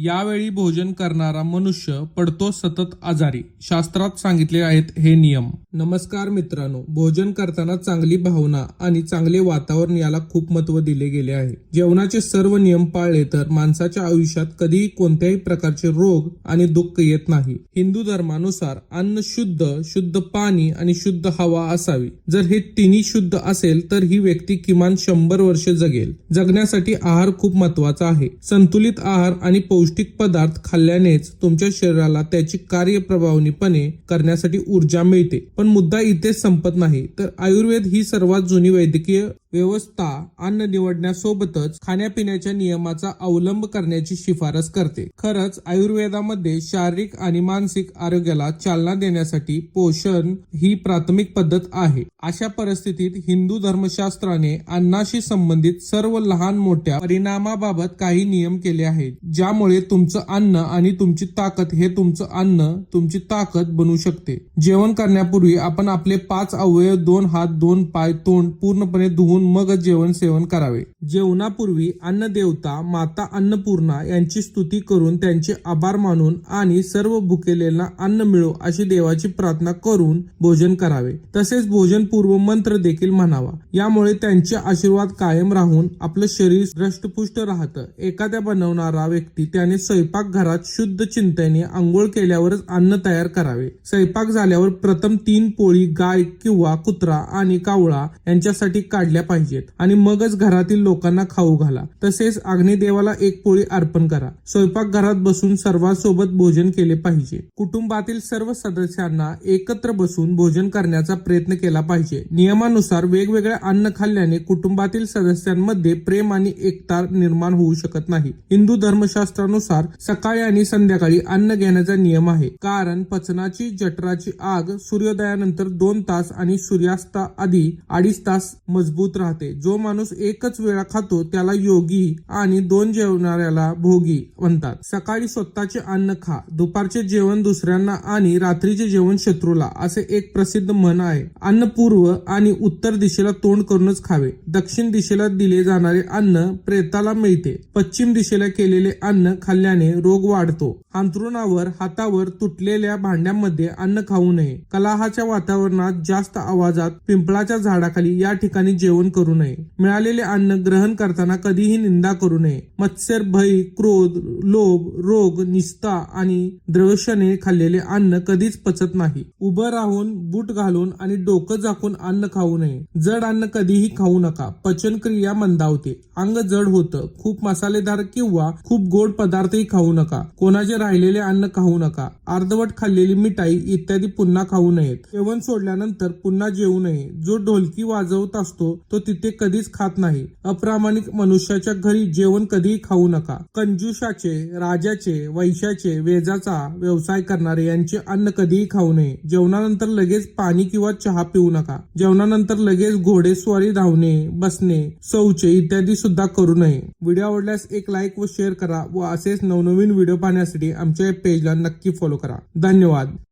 यावेळी भोजन करणारा मनुष्य पडतो सतत आजारी. शास्त्रात सांगितले आहेत हे नियम. नमस्कार मित्रांनो भोजन करताना चांगली भावना आणि चांगले वातावरण याला खूप महत्त्व दिले गेले आहे. जेवणाचे सर्व नियम पाळले तर माणसाच्या आयुष्यात कधीही कोणत्याही प्रकारचे रोग आणि दुःख येत नाही. हिंदू धर्मानुसार अन्न शुद्ध शुद्ध पाणी आणि शुद्ध हवा असावी. जर हे तिन्ही शुद्ध असेल तर ही व्यक्ती किमान शंभर वर्षे जगेल. जगण्यासाठी आहार खूप महत्त्वाचा आहे. संतुलित आहार आणि पौष्टिक पौष्टिक पदार्थ खाल्ल्यानेच तुमच्या शरीराला त्याची कार्यप्रभावनीपणे करण्यासाठी ऊर्जा मिळते. पण मुद्दा इथेच संपत नाही. तर आयुर्वेद ही सर्वात जुनी वैद्यकीय व्यवस्था अन्न निवडण्यासोबतच खाण्यापिण्याच्या नियमाचा अवलंब करण्याची शिफारस करते. खरंच आयुर्वेदामध्ये शारीरिक आणि मानसिक आरोग्याला चालना देण्यासाठी पोषण ही प्राथमिक पद्धत आहे. अशा परिस्थितीत हिंदू धर्मशास्त्राने अन्नाशी संबंधित सर्व लहान मोठ्या परिणामाबाबत काही नियम केले आहेत ज्यामुळे तुमचं अन्न आणि तुमची ताकद हे तुमचं अन्न तुमची ताकद बनू शकते. जेवण करण्यापूर्वी आपण आपले पाच अवयव दोन हात दोन पाय तोंड पूर्णपणे धुवून मग जेवण सेवन करावे. जेवणापूर्वी अन्न देवता माता अन्नपूर्णा यांची स्तुती करून त्यांचे आभार मानून आणि सर्व भुकेलेला अन्न मिळो अशी देवाची प्रार्थना करून भोजन करावे. तसेच भोजन पूर्व मंत्र देखील म्हणावा. यामुळे त्यांचे आशीर्वाद कायम राहून आपलं शरीर दृष्टपुष्ट राहतं. एखाद्या बनवणारा व्यक्ती त्याने स्वयंपाक घरात शुद्ध चिंतेने आंघोळ केल्यावरच अन्न तयार करावे. स्वयंपाक झाल्यावर प्रथम तीन पोळी गाय किंवा कुत्रा आणि कावळा यांच्यासाठी काढल्या पाहिजेत. आणि मगच घरातील लोकांना खाऊ घाला. तसेच अग्निदेवाला एक पोळी अर्पण करा. स्वयंपाक घरात बसून सर्वांसोबत भोजन केले पाहिजे. कुटुंबातील सर्व सदस्यांना एकत्र बसून भोजन करण्याचा प्रयत्न केला पाहिजे. नियमानुसार वेगवेगळे अन्न खाल्ल्याने कुटुंबातील सदस्यांमध्ये प्रेम आणि एकता निर्माण होऊ शकत नाही. हिंदू धर्मशास्त्रानुसार सकाळी आणि संध्याकाळी अन्न घेण्याचा नियम आहे. कारण पचनाची जठराची आग सूर्योदयानंतर दोन तास आणि सूर्यास्ता आधी अडीच तास मजबूत राहते. जो माणूस एकच वेळा खातो त्याला योगी आणि दोन जेवणाऱ्याला भोगी म्हणतात. सकाळी स्वतःचे अन्न खा. दुपारचे जेवण दुसऱ्यांना आणि रात्रीचे जेवण शत्रूला असे एक प्रसिद्ध म्हण आहे. अन्न पूर्व आणि उत्तर दिशेला तोंड करूनच खावे. दक्षिण दिशेला दिले जाणारे अन्न प्रेताला मिळते. पश्चिम दिशेला केलेले अन्न खाल्ल्याने रोग वाढतो. अंथरुणावर हातावर तुटलेल्या भांड्यांमध्ये अन्न खाऊ नये. कलाहाच्या वातावरणात जास्त आवाजात पिंपळाच्या झाडाखाली या ठिकाणी जेवण करू नये. मिळालेले अन्न ग्रहण करताना कधीही निंदा करू नये. मत्सर भय क्रोध लोभ रोग निस्ता आणि द्रवशने खाल्लेले अन्न कधीच पचत नाही. उभं राहून बूट घालून आणि डोकं झाकून अन्न खाऊ नये. जड अन्न कधीही खाऊ नका. पचनक्रिया मंदावते. अंग जड होतं. खूप मसालेदार किंवा खूप गोड पदार्थही खाऊ नका. कोणाचे राहिलेले अन्न खाऊ नका. अर्धवट खाल्लेली मिठाई इत्यादी पुन्हा खाऊ नयेत. जेवण सोडल्यानंतर पुन्हा जेवू नये. जो ढोलकी वाजवत असतो तो तिथे कधीच खात नाही. अप्रामाणिक मनुष्याच्या घरी जेवण कधीही खाऊ नका. कंजुषाचे राजाचे वैशाचे वेजाचा व्यवसाय करणारे यांचे अन्न कधीही खाऊ नये. जेवणानंतर लगेच पाणी किंवा चहा पिऊ नका. जेवणानंतर लगेच घोडेस्वारी धावणे बसणे शौचे इत्यादी सुद्धा करू नये. व्हिडिओ आवडल्यास एक लाईक व शेअर करा व असेच नवनवीन व्हिडिओ पाहण्यासाठी आमच्या पेजला नक्की फॉलो करा. धन्यवाद.